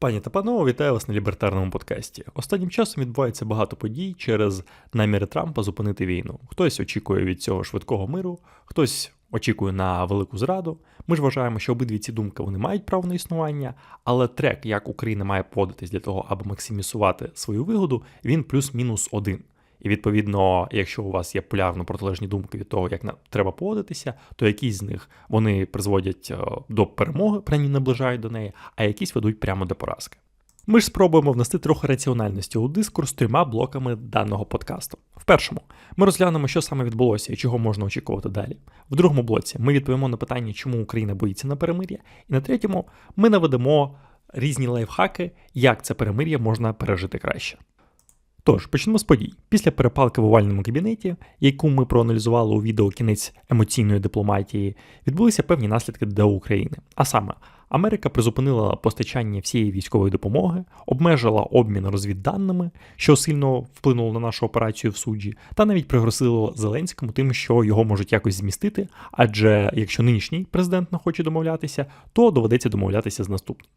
Пані та панове, вітаю вас на лібертарному подкасті. Останнім часом відбувається багато подій через наміри Трампа зупинити війну. Хтось очікує від цього швидкого миру, хтось очікує на велику зраду. Ми ж вважаємо, що обидві ці думки вони мають право на існування, але трек, як Україна має поводитись для того, аби максимізувати свою вигоду, він плюс-мінус один. І відповідно, якщо у вас є полярно протилежні думки від того, як на треба поводитися, то якісь з них вони призводять е, до перемоги, принаймні наближають до неї, а якісь ведуть прямо до поразки. Ми ж спробуємо внести трохи раціональності у дискурс трьома блоками даного подкасту. В першому ми розглянемо, що саме відбулося і чого можна очікувати далі. В другому блоці ми відповімо на питання, чому Україна боїться на перемир'я. І на третьому ми наведемо різні лайфхаки, як це перемир'я можна пережити краще. Тож, почнемо з подій. Після перепалки в овальному кабінеті, яку ми проаналізували у відео кінець емоційної дипломатії, відбулися певні наслідки для України. А саме, Америка призупинила постачання всієї військової допомоги, обмежила обмін розвідданими, що сильно вплинуло на нашу операцію в суджі, та навіть пригрозило Зеленському тим, що його можуть якось змістити. Адже якщо нинішній президент не хоче домовлятися, то доведеться домовлятися з наступним.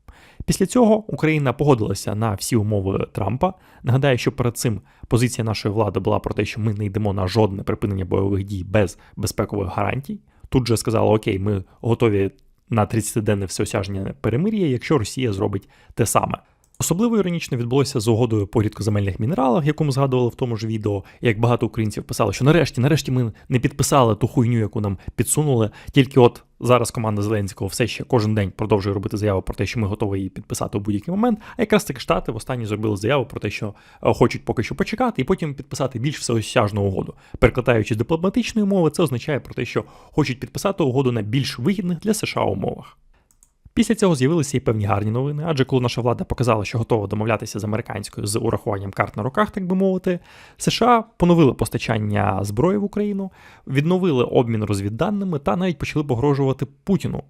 Після цього Україна погодилася на всі умови Трампа. Нагадаю, що перед цим позиція нашої влади була про те, що ми не йдемо на жодне припинення бойових дій без безпекових гарантій. Тут же сказали, окей, ми готові на 30-денне всеосяжне перемир'я, якщо Росія зробить те саме. Особливо іронічно відбулося з угодою по рідкоземельних мінералах, яку ми згадували в тому ж відео, як багато українців писали, що нарешті, нарешті ми не підписали ту хуйню, яку нам підсунули. Тільки от зараз команда Зеленського все ще кожен день продовжує робити заяву про те, що ми готові її підписати у будь-який момент. А якраз таки штати в останній зробили заяву про те, що е, хочуть поки що почекати, і потім підписати більш всеосяжну угоду. Перекладаючи з дипломатичної мови, це означає про те, що хочуть підписати угоду на більш вигідних для США умовах. Після цього з'явилися і певні гарні новини, адже коли наша влада показала, що готова домовлятися з американською з урахуванням карт на руках, так би мовити, США поновили постачання зброї в Україну, відновили обмін розвідданими та навіть почали погрожувати Путіну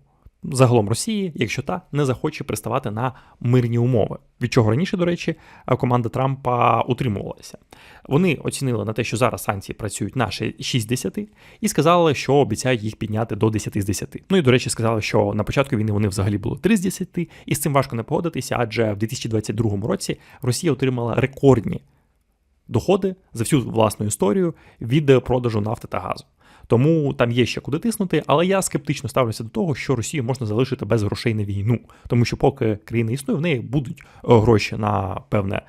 загалом Росії, якщо та не захоче приставати на мирні умови. Від чого раніше, до речі, команда Трампа утримувалася. Вони оцінили на те, що зараз санкції працюють на 6 10 і сказали, що обіцяють їх підняти до 10 з 10. Ну і до речі, сказали, що на початку війни вони взагалі були 3 з 10, і з цим важко не погодитися, адже в 2022 році Росія отримала рекордні доходи за всю власну історію від продажу нафти та газу. Тому там є ще куди тиснути, але я скептично ставлюся до того, що Росію можна залишити без грошей на війну, тому що поки країна існує, в неї будуть е, гроші на певне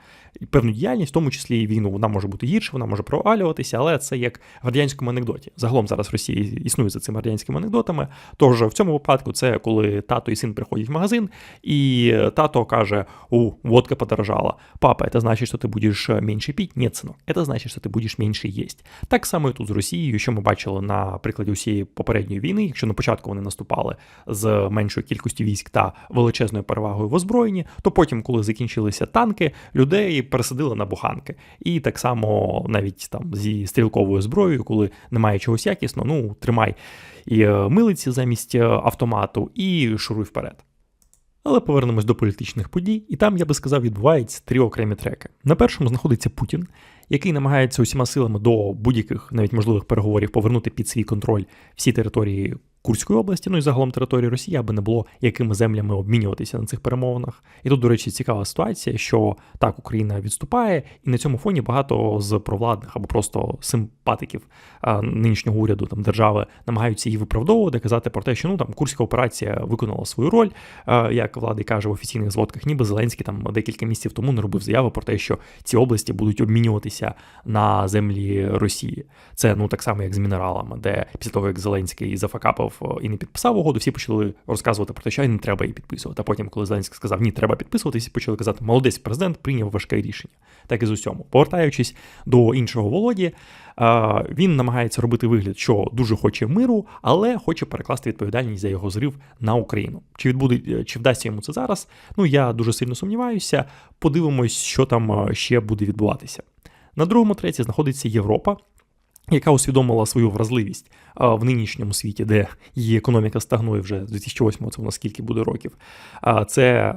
певну діяльність, в тому числі і війну. Вона може бути гірше, вона може провалюватися, але це як в радянському анекдоті. Загалом зараз Росія існує за цими радянськими анекдотами. Тож в цьому випадку це коли тато і син приходять в магазин, і тато каже: у водка подорожала. Папа, це значить, що ти будеш менше піть? Ні, синок, це значить, що ти будеш менше їсть. Так само і тут з Росією, що ми бачили на прикладі усієї попередньої війни, якщо на початку вони наступали з меншою кількістю військ та величезною перевагою в озброєнні, то потім, коли закінчилися танки, людей пересадили на буханки. І так само навіть там зі стрілковою зброєю, коли немає чогось якісного, ну тримай і е, милиці замість е, автомату, і шуруй вперед. Але повернемось до політичних подій, і там, я би сказав, відбуваються три окремі треки. На першому знаходиться Путін, який намагається усіма силами до будь-яких навіть можливих переговорів повернути під свій контроль всі території Курської області, ну і загалом території Росії, аби не було якими землями обмінюватися на цих перемовинах. І тут, до речі, цікава ситуація, що так Україна відступає, і на цьому фоні багато з провладних або просто симпатиків нинішнього уряду там держави намагаються її виправдовувати, казати про те, що ну там Курська операція виконала свою роль, як влада каже в офіційних зводках, ніби Зеленський там декілька місяців тому не робив заяву про те, що ці області будуть обмінюватися на землі Росії. Це ну так само, як з мінералами, де після того як Зеленський зафакапав і не підписав угоду, всі почали розказувати про те, що не треба її підписувати. А потім, коли Зеленський сказав, ні, треба підписувати, всі почали казати, молодець президент прийняв важке рішення. Так і з усьому. Повертаючись до іншого Володі, він намагається робити вигляд, що дуже хоче миру, але хоче перекласти відповідальність за його зрив на Україну. Чи відбуде, чи вдасться йому це зараз? Ну я дуже сильно сумніваюся. Подивимось, що там ще буде відбуватися. На другому треці знаходиться Європа яка усвідомила свою вразливість в нинішньому світі, де її економіка стагнує вже з 2008 це у нас скільки буде років. Це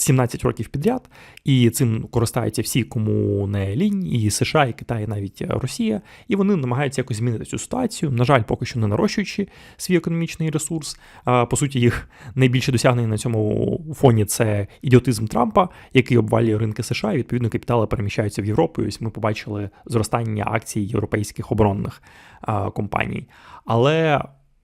17 років підряд, і цим користаються всі, кому не лінь, і США, і Китай, і навіть Росія, і вони намагаються якось змінити цю ситуацію. На жаль, поки що не нарощуючи свій економічний ресурс. По суті, їх найбільше досягнення на цьому фоні це ідіотизм Трампа, який обвалює ринки США, і відповідно капітали переміщаються в Європу. І Ось ми побачили зростання акцій європейських оборонних компаній. Але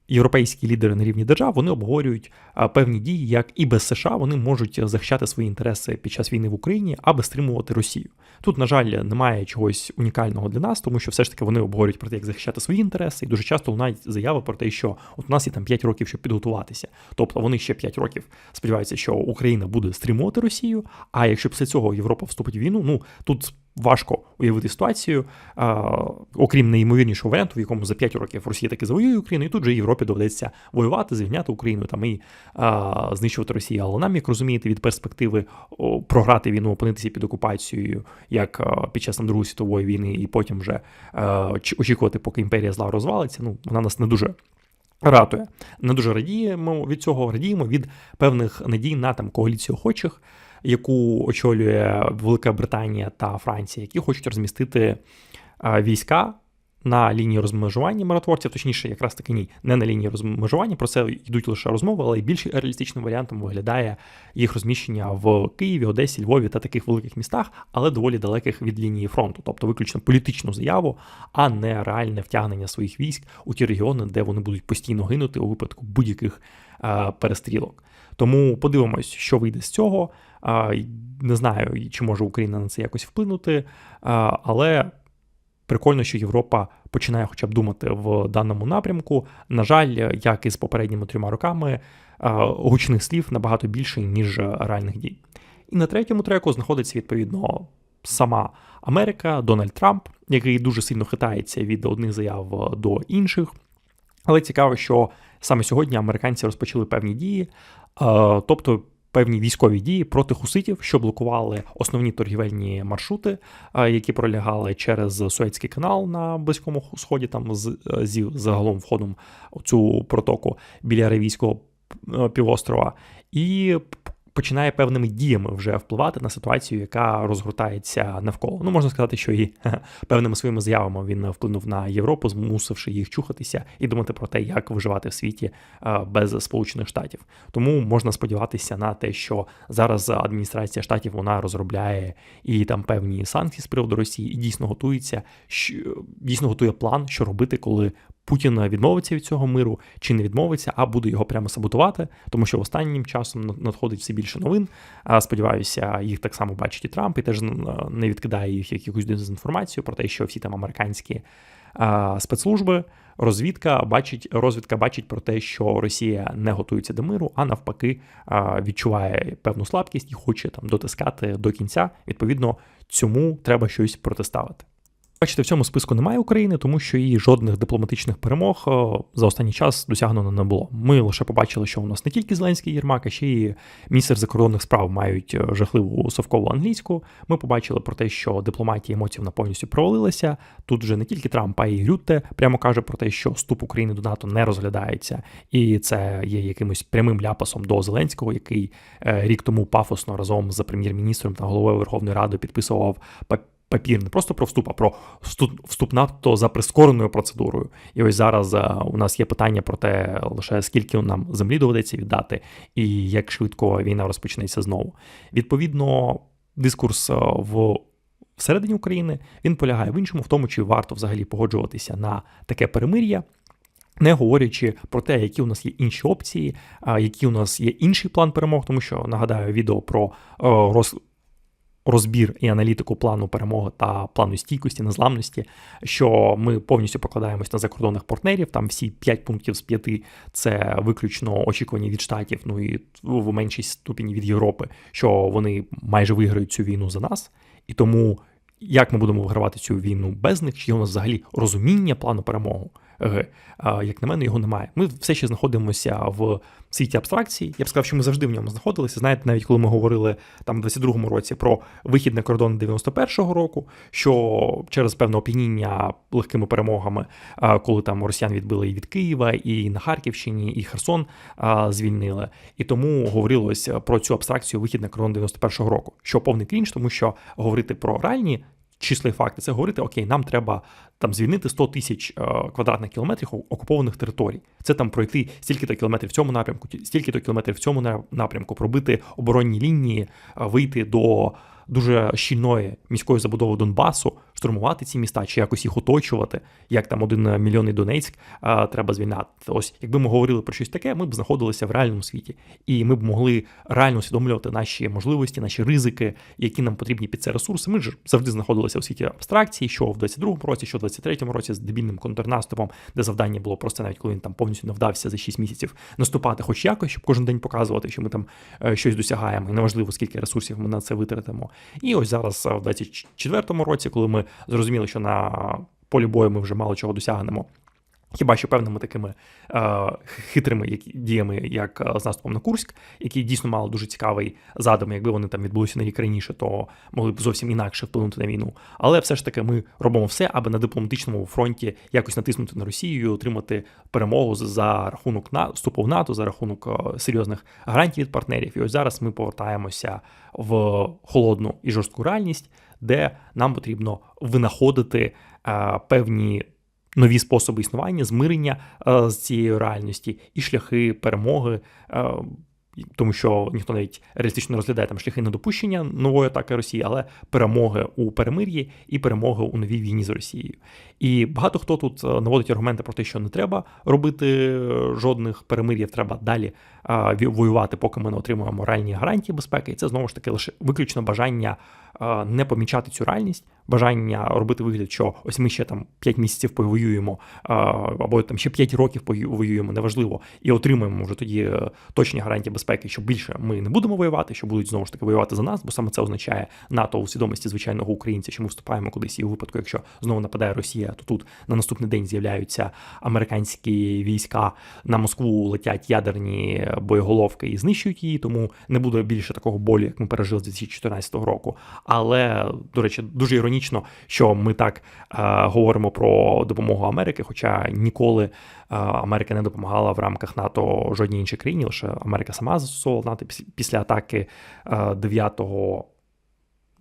європейські лідери на рівні держав вони обговорюють певні дії, як і без США вони можуть захищати свої інтереси під час війни в Україні, аби стримувати Росію. Тут, на жаль, немає чогось унікального для нас, тому що все ж таки вони обговорюють про те, як захищати свої інтереси, і дуже часто лунають заяви про те, що от у нас є там 5 років, щоб підготуватися. Тобто вони ще 5 років сподіваються, що Україна буде стримувати Росію. А якщо після цього Європа вступить в війну, ну тут важко уявити ситуацію, а, окрім неймовірнішого варіанту, в якому за 5 років Росія таки завоює Україну, і тут же Європі доведеться воювати, звільняти Україну там і а, знищувати Росію. Але нам, як розумієте, від перспективи програти війну, опинитися під окупацією, як а, під час там, Другої світової війни, і потім вже очікувати, поки імперія зла розвалиться. Ну вона нас не дуже. Ратує, не дуже радіємо від цього, радіємо від певних надій на там коаліцію охочих, яку очолює Велика Британія та Франція, які хочуть розмістити війська на лінії розмежування миротворців, точніше, якраз таки ні, не на лінії розмежування. Про це йдуть лише розмови, але більш реалістичним варіантом виглядає їх розміщення в Києві, Одесі, Львові та таких великих містах, але доволі далеких від лінії фронту, тобто виключно політичну заяву, а не реальне втягнення своїх військ у ті регіони, де вони будуть постійно гинути у випадку будь-яких перестрілок. Тому подивимось, що вийде з цього. Не знаю, чи може Україна на це якось вплинути, але прикольно, що Європа починає хоча б думати в даному напрямку. На жаль, як і з попередніми трьома роками, гучних слів набагато більше, ніж реальних дій. І на третьому треку знаходиться відповідно сама Америка, Дональд Трамп, який дуже сильно хитається від одних заяв до інших. Але цікаво, що саме сьогодні американці розпочали певні дії, тобто певні військові дії проти хуситів, що блокували основні торгівельні маршрути, які пролягали через Суецький канал на Близькому Сході, там з зі загалом входом у цю протоку біля Аравійського е, півострова. І починає певними діями вже впливати на ситуацію, яка розгортається навколо. Ну можна сказати, що і певними своїми заявами він вплинув на Європу, змусивши їх чухатися і думати про те, як виживати в світі без Сполучених Штатів. Тому можна сподіватися на те, що зараз адміністрація штатів вона розробляє і там певні санкції з приводу Росії, і дійсно готується, що дійсно готує план, що робити, коли Путін відмовиться від цього миру чи не відмовиться, а буде його прямо саботувати, тому що останнім часом надходить все більше новин. Сподіваюся, їх так само бачить і Трамп, і теж не відкидає їх якусь дезінформацію про те, що всі там американські спецслужби, розвідка бачить, розвідка бачить про те, що Росія не готується до миру, а навпаки, відчуває певну слабкість і хоче там дотискати до кінця. Відповідно, цьому треба щось протиставити. Бачите, в цьому списку немає України, тому що її жодних дипломатичних перемог е, за останній час досягнено не було. Ми лише побачили, що у нас не тільки Зеленський Єрмак, а ще й міністр закордонних справ мають е, жахливу совкову англійську. Ми побачили про те, що дипломатія емоцій повністю провалилася. Тут вже не тільки Трамп, а й Рютте прямо каже про те, що вступ України до НАТО не розглядається, і це є якимось прямим ляпасом до Зеленського, який е, рік тому пафосно разом з прем'єр-міністром та головою Верховної Ради підписував папір, не просто про вступ, а про вступ НАТО за прискореною процедурою. І ось зараз е, у нас є питання про те, лише скільки нам землі доведеться віддати, і як швидко війна розпочнеться знову. Відповідно, дискурс е, в. Всередині України він полягає в іншому, в тому, чи варто взагалі погоджуватися на таке перемир'я, не говорячи про те, які у нас є інші опції, які у нас є інший план перемог, тому що нагадаю відео про е, роз розбір і аналітику плану перемоги та плану стійкості, незламності, що ми повністю покладаємось на закордонних партнерів. Там всі 5 пунктів з 5 це виключно очікування від штатів, ну і в меншій ступені від Європи, що вони майже виграють цю війну за нас. І тому як ми будемо вигравати цю війну без них, чи є у нас взагалі розуміння плану перемоги, Г. Як на мене, його немає. Ми все ще знаходимося в світі абстракції. Я б сказав, що ми завжди в ньому знаходилися. Знаєте, навіть коли ми говорили там в 22-му році про вихід на кордон 91-го року, що через певне оп'яніння легкими перемогами, коли там росіян відбили і від Києва, і на Харківщині, і Херсон звільнили. І тому говорилось про цю абстракцію вихід на кордон 91-го року, що повний крінж, тому що говорити про реальні числа і факти, це говорити, окей, нам треба там звільнити 100 тисяч е, квадратних кілометрів окупованих територій. Це там пройти стільки-то кілометрів в цьому напрямку, стільки-то кілометрів в цьому напрямку, пробити оборонні лінії, е, вийти до дуже щільної міської забудови Донбасу, штурмувати ці міста чи якось їх оточувати, як там один мільйонний Донецьк а, треба звільняти. Ось, якби ми говорили про щось таке, ми б знаходилися в реальному світі, і ми б могли реально усвідомлювати наші можливості, наші ризики, які нам потрібні під це ресурси. Ми ж завжди знаходилися у світі абстракції, що в 22-му році, що в 23-му році з дебільним контрнаступом, де завдання було просто навіть коли він там повністю не вдався за 6 місяців наступати, хоч якось, щоб кожен день показувати, що ми там е, щось досягаємо, і неважливо скільки ресурсів ми на це витратимо. І ось зараз, в 24-му році, коли ми зрозуміли, що на полі бою ми вже мало чого досягнемо. Хіба що певними такими е, хитрими діями, як е, з наступом на Курськ, які дійсно мали дуже цікавий задум, якби вони там відбулися на рік раніше, то могли б зовсім інакше вплинути на війну. Але все ж таки ми робимо все, аби на дипломатичному фронті якось натиснути на Росію, отримати перемогу за рахунок вступу в НАТО, за рахунок е, серйозних гарантій від партнерів. І ось зараз ми повертаємося в холодну і жорстку реальність, де нам потрібно винаходити е, певні нові способи існування, змирення е, з цією реальності і шляхи перемоги. Е, тому що ніхто навіть реалістично розглядає там шляхи недопущення нової атаки Росії, але перемоги у перемир'ї і перемоги у новій війні з Росією. І багато хто тут е, наводить аргументи про те, що не треба робити жодних перемир'їв, треба далі воювати, поки ми не отримуємо моральні гарантії безпеки. І це знову ж таки лише виключно бажання не помічати цю реальність, бажання робити вигляд, що ось ми ще там 5 місяців повоюємо, або там ще 5 років повоюємо, неважливо, і отримуємо вже тоді е, точні гарантії безпеки, що більше ми не будемо воювати, що будуть знову ж таки воювати за нас, бо саме це означає НАТО у свідомості звичайного українця, що ми вступаємо кудись і у випадку, якщо знову нападає Росія, то тут на наступний день з'являються американські війська на Москву летять ядерні боєголовки і знищують її, тому не буде більше такого болю, як ми пережили з 2014 року. Але, до речі, дуже іронічно, що ми так е, говоримо про допомогу Америки, хоча ніколи е, Америка не допомагала в рамках НАТО жодній іншій країні, лише Америка сама застосовувала НАТО після атаки е, 9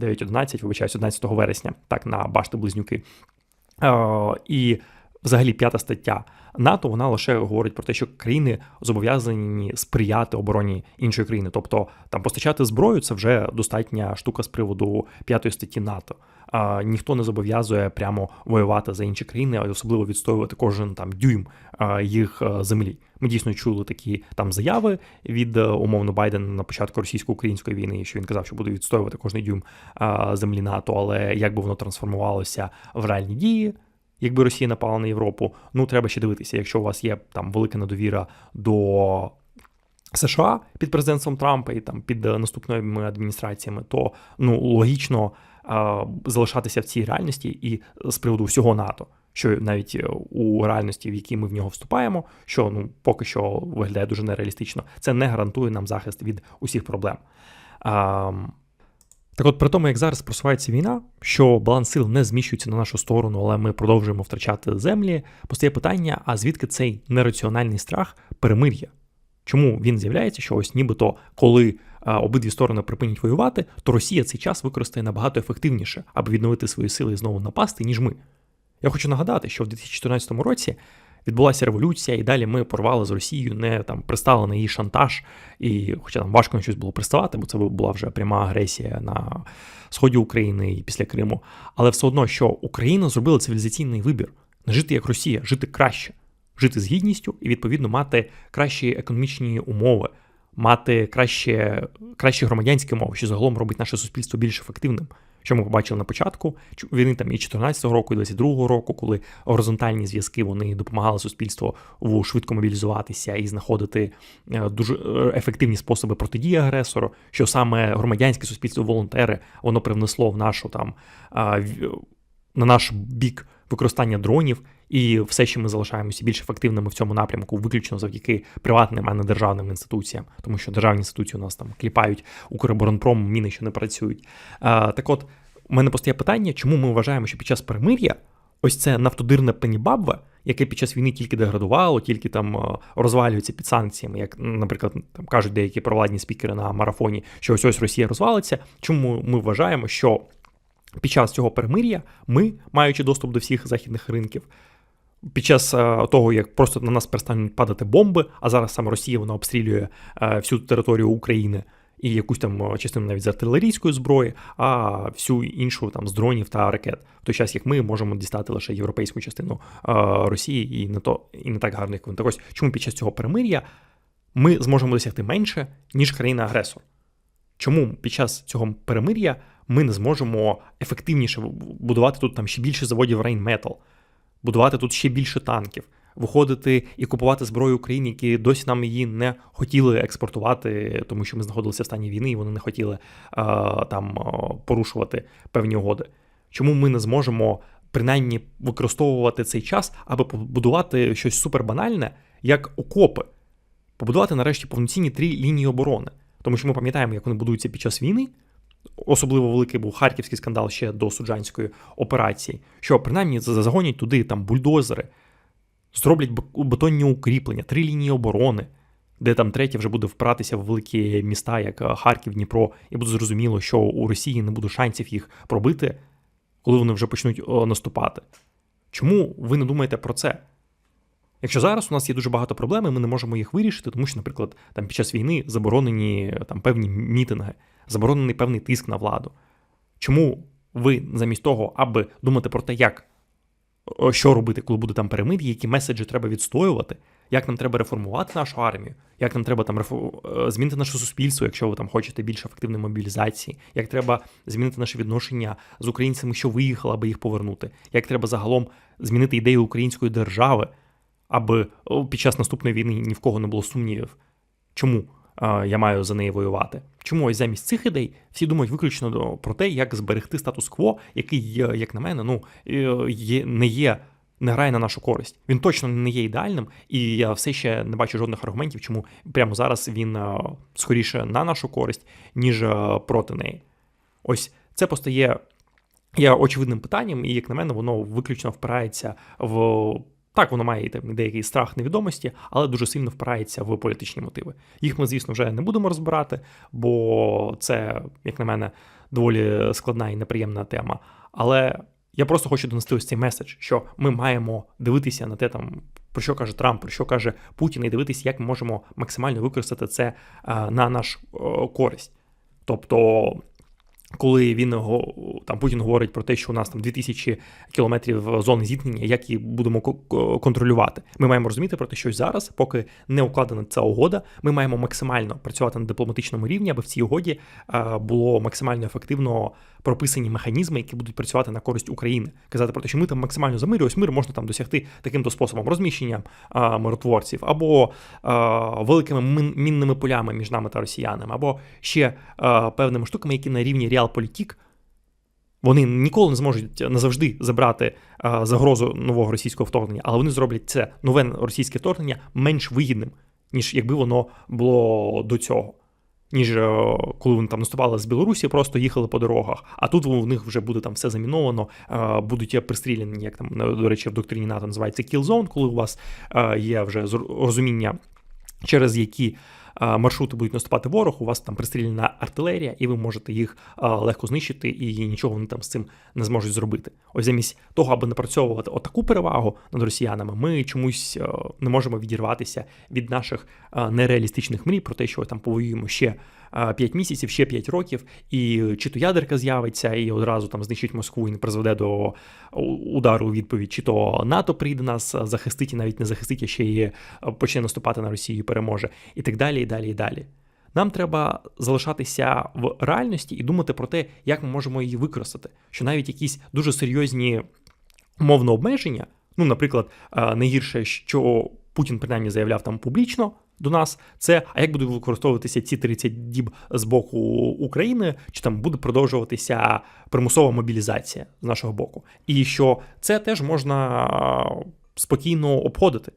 9-11, вибачаюсь, 11 вересня, так, на башти Близнюки. Е, і взагалі п'ята стаття НАТО вона лише говорить про те, що країни зобов'язані сприяти обороні іншої країни, тобто там постачати зброю це вже достатня штука з приводу п'ятої статті НАТО. А ніхто не зобов'язує прямо воювати за інші країни, а особливо відстоювати кожен там дюйм їх землі. Ми дійсно чули такі там заяви від умовно Байдена на початку російсько-української війни, що він казав, що буде відстоювати кожний дюйм землі НАТО, але як би воно трансформувалося в реальні дії якби Росія напала на Європу. Ну, треба ще дивитися, якщо у вас є там велика недовіра до. США під президентством Трампа і там під наступними адміністраціями, то ну логічно е, залишатися в цій реальності і з приводу всього НАТО, що навіть у реальності, в якій ми в нього вступаємо, що ну поки що виглядає дуже нереалістично, це не гарантує нам захист від усіх проблем. Е, так от, при тому, як зараз просувається війна, що баланс сил не зміщується на нашу сторону, але ми продовжуємо втрачати землі, постає питання: а звідки цей нераціональний страх перемир'я? Чому він з'являється, що ось нібито коли а, обидві сторони припинять воювати, то Росія цей час використає набагато ефективніше, аби відновити свої сили і знову напасти, ніж ми. Я хочу нагадати, що в 2014 році відбулася революція, і далі ми порвали з Росією, не там пристали на її шантаж, і хоча там важко на щось було приставати, бо це була вже пряма агресія на сході України і після Криму. Але все одно, що Україна зробила цивілізаційний вибір не жити як Росія, жити краще, жити з гідністю і відповідно мати кращі економічні умови. Мати краще, кращі громадянські умови, що загалом робить наше суспільство більш ефективним що ми побачили на початку війни там і 14-го року, і 22-го року, коли горизонтальні зв'язки вони допомагали суспільству швидко мобілізуватися і знаходити е, дуже е, ефективні способи протидії агресору, що саме громадянське суспільство, волонтери, воно привнесло в нашу там на наш бік використання дронів І все ще ми залишаємося більш ефективними в цьому напрямку, виключно завдяки приватним, а не державним інституціям, тому що державні інституції у нас там кліпають Укроборонпром, міни, що не працюють. А, Так от, у мене постає питання, чому ми вважаємо, що під час перемир'я ось це нафтодирне пенібабве, яке під час війни тільки деградувало, тільки там розвалюється під санкціями, як, наприклад, там кажуть деякі провладні спікери на марафоні, що ось ось Росія розвалиться. Чому ми вважаємо, що під час цього перемир'я ми, маючи доступ до всіх західних ринків, під час того, як просто на нас перестануть падати бомби, а зараз саме Росія вона обстрілює всю територію України і якусь там частину навіть з артилерійської зброї, а всю іншу там з дронів та ракет. В той час як ми можемо дістати лише європейську частину Росії, і не то і не так гарно, як вони. Так ось чому під час цього перемир'я ми зможемо досягти менше, ніж країна-агресор? Чому під час цього перемир'я ми не зможемо ефективніше будувати тут там ще більше заводів Rheinmetall, будувати тут ще більше танків, виходити і купувати зброю Україні, які досі нам її не хотіли експортувати, тому що ми знаходилися в стані війни і вони не хотіли а, там порушувати певні угоди. Чому ми не зможемо принаймні використовувати цей час, аби побудувати щось супербанальне, як окопи, побудувати нарешті повноцінні три лінії оборони? Тому що ми пам'ятаємо, як вони будуються під час війни. Особливо великий був харківський скандал ще до суджанської операції, що принаймні загонять туди там бульдозери, зроблять бетонні укріплення, три лінії оборони, де там третє вже буде впиратися в великі міста, як е, Харків, Дніпро, і буде зрозуміло, що у Росії не буде шансів їх пробити, коли вони вже почнуть наступати. Чому ви не думаєте про це? Якщо зараз у нас є дуже багато проблем, і ми не можемо їх вирішити, тому що, наприклад, там під час війни заборонені там певні мітинги, заборонений певний тиск на владу. Чому ви замість того, аби думати про те, як що робити, коли буде там перемир'я, які меседжі треба відстоювати, як нам треба реформувати нашу армію, як нам треба там рефу... Е, змінити наше суспільство, якщо ви там хочете більш ефективної мобілізації, як треба змінити наше відношення з українцями, що виїхали, аби їх повернути, як треба загалом змінити ідею української держави, аби під час наступної війни ні в кого не було сумнівів. Чому? я маю за неї воювати. Чому ось замість цих ідей всі думають виключно про те, як зберегти статус-кво, який, як на мене, ну є, не є. Не грає на нашу користь. Він точно не є ідеальним, і я все ще не бачу жодних аргументів, чому прямо зараз він скоріше на нашу користь, ніж проти неї. Ось це постає є очевидним питанням, і, як на мене, воно виключно впирається в так, воно має там деякий страх невідомості, але дуже сильно впирається в політичні мотиви. Їх ми, звісно, вже не будемо розбирати, бо це, як на мене, доволі складна і неприємна тема. Але я просто хочу донести ось цей меседж, що ми маємо дивитися на те, там про що каже Трамп, про що каже Путін, і дивитися, як ми можемо максимально використати це на наш користь. Тобто коли він там Путін говорить про те, що у нас там 2000 кілометрів зони зіткнення, як її будемо контролювати, ми маємо розуміти про те, що зараз, поки не укладена ця угода, ми маємо максимально працювати на дипломатичному рівні, аби в цій угоді було максимально ефективно прописані механізми, які будуть працювати на користь України. Казати про те, що ми там максимально за мир, ось мир можна там досягти таким-то способом розміщення миротворців, або великими мінними полями між нами та росіянами, або ще певними штуками, які на рівні реалполітік. Вони ніколи не зможуть назавжди забрати загрозу нового російського вторгнення, але вони зроблять це нове російське вторгнення менш вигідним, ніж якби воно було до цього ніж е, коли вони там наступали з Білорусі, просто їхали по дорогах. А тут в них вже буде там все заміновано, будуть пристріляні, як там до речі, в доктрині НАТО називається zone, коли у вас е, є вже розуміння, через які маршрути будуть наступати ворог, у вас там пристріляна артилерія, і ви можете їх легко знищити, і нічого вони там з цим не зможуть зробити. Ось замість того, аби напрацьовувати отаку перевагу над росіянами, ми чомусь не можемо відірватися від наших нереалістичних мрій про те, що там повоюємо ще 5 місяців, ще 5 років, і чи то ядерка з'явиться, і одразу там знищить Москву і не призведе до удару у відповідь, чи то НАТО прийде нас захистить і навіть не захистить, а ще й почне наступати на Росію, і переможе, і так далі, і далі, і далі. Нам треба залишатися в реальності і думати про те, як ми можемо її використати. Що навіть якісь дуже серйозні мовно обмеження, ну, наприклад, найгірше, що Путін принаймні заявляв там публічно, до нас, це а як будуть використовуватися ці 30 діб з боку України, чи там буде продовжуватися примусова мобілізація з нашого боку, і що це теж можна спокійно обходити.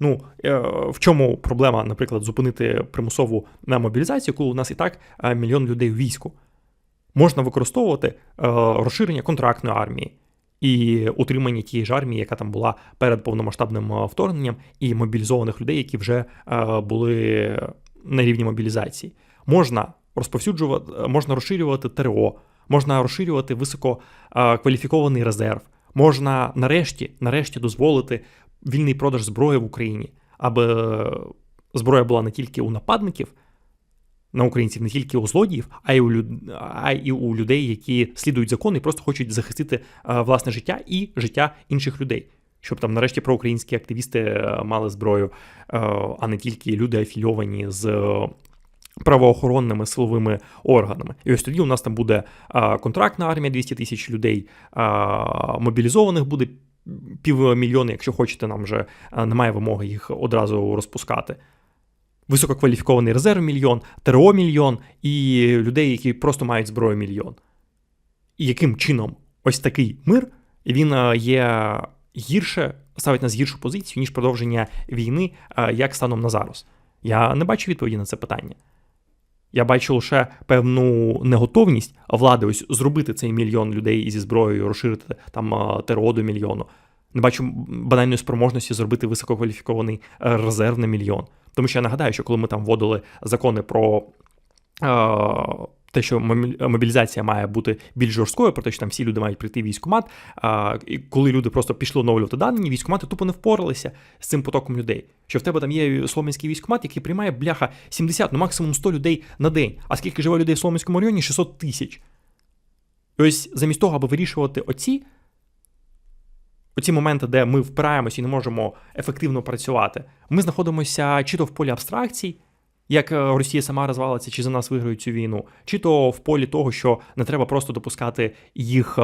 Ну, е, в чому проблема, наприклад, зупинити примусову мобілізацію, коли у нас і так е, мільйон людей у війську? Можна використовувати е, розширення контрактної армії і утримання тієї ж армії, яка там була перед повномасштабним вторгненням, і мобілізованих людей, які вже були на рівні мобілізації. Можна розповсюджувати, можна розширювати ТРО, можна розширювати висококваліфікований резерв. Можна нарешті нарешті дозволити вільний продаж зброї в Україні, аби зброя була не тільки у нападників на українців, не тільки у злодіїв, а й у люд... а й у людей, які слідують закони і просто хочуть захистити власне життя і життя інших людей. Щоб там нарешті проукраїнські активісти е, мали зброю, е, а не тільки люди афільовані з правоохоронними силовими органами. І ось тоді у нас там буде контрактна армія 200 тисяч людей, мобілізованих буде півмільйона, якщо хочете, нам вже немає вимоги їх одразу розпускати. Висококваліфікований резерв мільйон, ТРО мільйон і людей, які просто мають зброю мільйон. І яким чином ось такий мир він є гірше, ставить нас гіршу позицію, ніж продовження війни, як станом на зараз? Я не бачу відповіді на це питання. Я бачу лише певну неготовність влади ось зробити цей мільйон людей зі зброєю, розширити там ТРО до мільйону. Не бачу банальної спроможності зробити висококваліфікований е, резерв на мільйон. Тому що я нагадаю, що коли ми там вводили закони про те, що мобілізація має бути більш жорсткою, про те, що там всі люди мають прийти в військкомат. А і коли люди просто пішли оновлювати дані, військкомати тупо не впоралися з цим потоком людей. Що в тебе там є Солом'янський військкомат, який приймає бляха 70, ну максимум 100 людей на день. А скільки живе людей в Солом'янському районі? 600 тисяч. І ось замість того, аби вирішувати оці. Оці моменти, де ми впираємося і не можемо ефективно працювати, ми знаходимося чи то в полі абстракцій, як е, Росія сама розвалиться, чи за нас виграють цю війну, чи то в полі того, що не треба просто допускати їх е,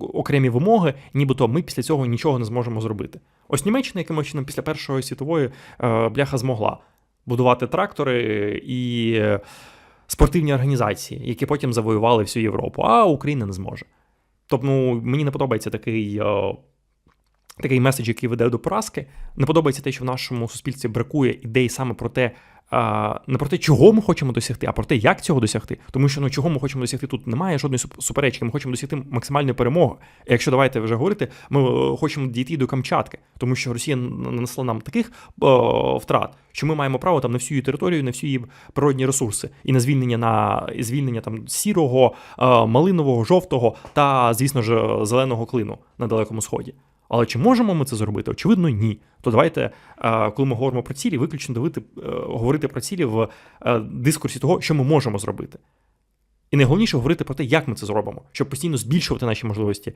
окремі вимоги, нібито ми після цього нічого не зможемо зробити. Ось Німеччина, якимось чином після Першої світової е, бляха змогла будувати трактори і спортивні організації, які потім завоювали всю Європу, а Україна не зможе. Тобто, ну, мені не подобається такий. Такий меседж, який веде до поразки, не подобається те, що в нашому суспільстві бракує ідей саме про те, не про те, чого ми хочемо досягти, а про те, як цього досягти. Тому що ну чого ми хочемо досягти, тут немає жодної суперечки. Ми хочемо досягти максимальної перемоги. І Якщо давайте вже говорити, ми е, хочемо дійти до Камчатки, тому що Росія нанесла нам таких о, втрат, що ми маємо право там на всю її територію, на всі її природні ресурси, і на звільнення на звільнення там сірого, малинового, жовтого та, звісно ж, зеленого клину на далекому сході. Але чи можемо ми це зробити? Очевидно, ні. То давайте, е, коли ми говоримо про цілі, виключно давити, е, говорити про цілі в е, дискурсі того, що ми можемо зробити. І найголовніше говорити про те, як ми це зробимо, щоб постійно збільшувати наші можливості,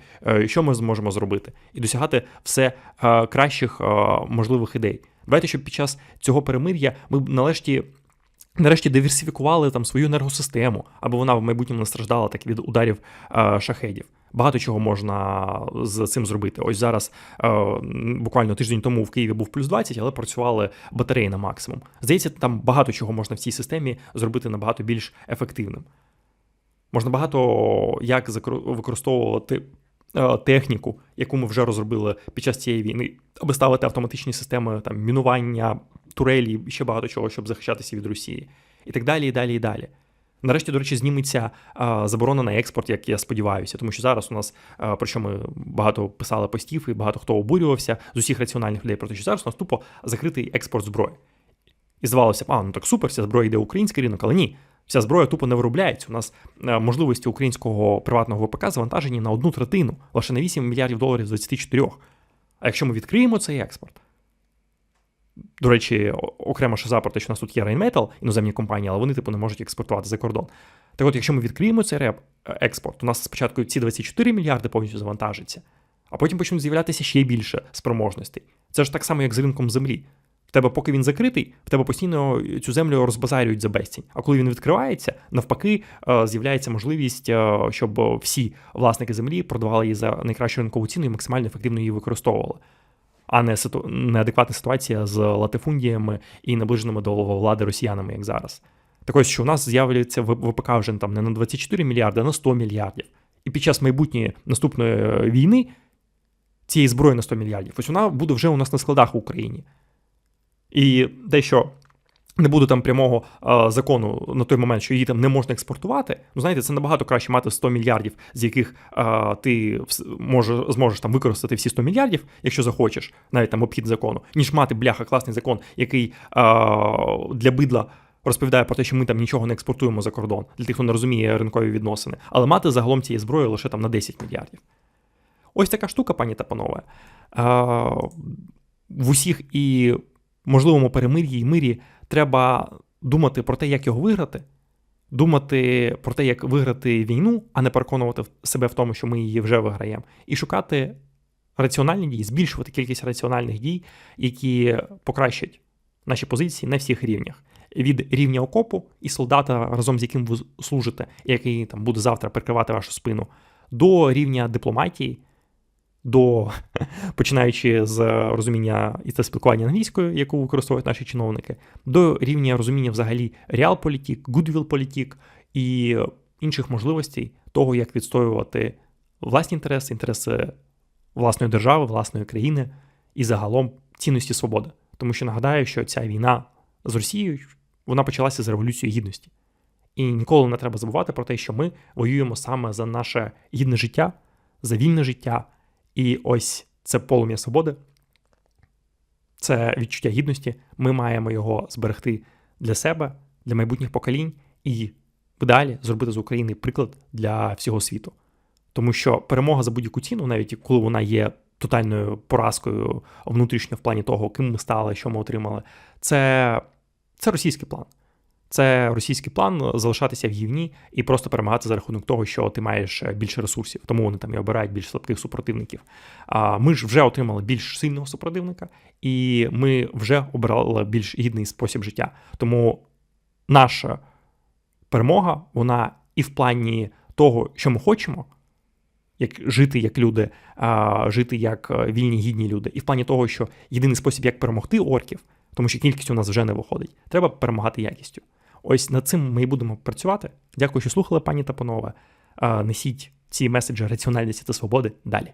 що ми зможемо зробити, і досягати все кращих можливих ідей. Давайте, щоб під час цього перемир'я ми нарешті. Нарешті диверсифікували там свою енергосистему, аби вона в майбутньому не страждала так від ударів шахедів багато чого можна з цим зробити. Ось зараз е, буквально тиждень тому в Києві був плюс 20, але працювали батареї на максимум. Здається, там багато чого можна в цій системі зробити набагато більш ефективним. Можна багато як використовувати е, техніку, яку ми вже розробили під час цієї війни, аби ставити автоматичні системи там мінування, турелі, ще багато чого, щоб захищатися від Росії, і так далі, і далі, і далі. Нарешті, до речі, зніметься заборона на експорт, як я сподіваюся, тому що зараз у нас, про що ми багато писали постів, і багато хто обурювався з усіх раціональних людей, про те, що зараз у нас тупо закритий експорт зброї. І здавалося б, а ну так супер, вся зброя йде в український ринок, але ні. Вся зброя тупо не виробляється. У нас можливості українського приватного ВПК завантажені на одну третину, лише на 8 мільярдів доларів з 24. А якщо ми відкриємо цей експорт, до речі, окремо ще запорти, що у нас тут є Rheinmetall, іноземні компанії, але вони типу не можуть експортувати за кордон. Так от, якщо ми відкриємо цей реп експорт, у нас спочатку ці 24 мільярди повністю завантажаться, а потім почнуть з'являтися ще більше спроможностей. Це ж так само, як з ринком землі. В тебе, поки він закритий, в тебе постійно цю землю розбазарюють за безцінь. А коли він відкривається, навпаки, е, з'являється можливість, е, щоб всі власники землі продавали її за найкращу ринкову ціну і максимально ефективно її використовували. А не ситу... неадекватна ситуація з латифундіями і наближеними до влади росіянами, як зараз. Так ось, що у нас з'являється ВПК вже там не на 24 мільярди, а на 100 мільярдів. І під час майбутньої наступної е, війни цієї зброї на 100 мільярдів, ось вона буде вже у нас на складах в Україні. І дещо не буде там прямого е, закону на той момент, що її там не можна експортувати. Ну, знаєте, це набагато краще мати 100 мільярдів, з яких е, ти може, зможеш там використати всі 100 мільярдів, якщо захочеш, навіть там обхід закону, ніж мати бляха класний закон, який е, для бидла. Розповідає про те, що ми там нічого не експортуємо за кордон для тих, хто не розуміє ринкові відносини, але мати загалом цієї зброї лише там на 10 мільярдів. Ось така штука, пані та панове. В усіх і можливому перемир'ї і мирі треба думати про те, як його виграти, думати про те, як виграти війну, а не переконувати себе в тому, що ми її вже виграємо, і шукати раціональні дії, збільшувати кількість раціональних дій, які покращать наші позиції на всіх рівнях. Від рівня окопу і солдата, разом з яким ви служите, який там буде завтра прикривати вашу спину, до рівня дипломатії, до починаючи з розуміння і це спілкування англійською, яку використовують наші чиновники, до рівня розуміння взагалі реалполітік, гудвіл-політік і інших можливостей того, як відстоювати власні інтереси, інтереси власної держави, власної країни і загалом цінності свободи. Тому що нагадаю, що ця війна з Росією вона почалася з революції гідності. І ніколи не треба забувати про те, що ми воюємо саме за наше гідне життя, за вільне життя. І ось це полум'я свободи, це відчуття гідності. Ми маємо його зберегти для себе, для майбутніх поколінь і в ідеалі зробити з України приклад для всього світу. Тому що перемога за будь-яку ціну, навіть коли вона є тотальною поразкою внутрішньо в плані того, ким ми стали, що ми отримали, це, це російський план. Це російський план залишатися в гівні і просто перемагати за рахунок того, що ти маєш е, більше ресурсів, тому вони там і обирають більш слабких супротивників. А ми ж вже отримали більш сильного супротивника, і ми вже обирали більш гідний спосіб життя. Тому наша перемога, вона і в плані того, що ми хочемо, як жити як люди, а, жити як е, вільні гідні люди, і в плані того, що єдиний спосіб, як перемогти орків, тому що кількість у нас вже не виходить, треба перемагати якістю. Ось над цим ми і будемо працювати. Дякую, що слухали, пані та панове. Несіть ці меседжі раціональності та свободи далі.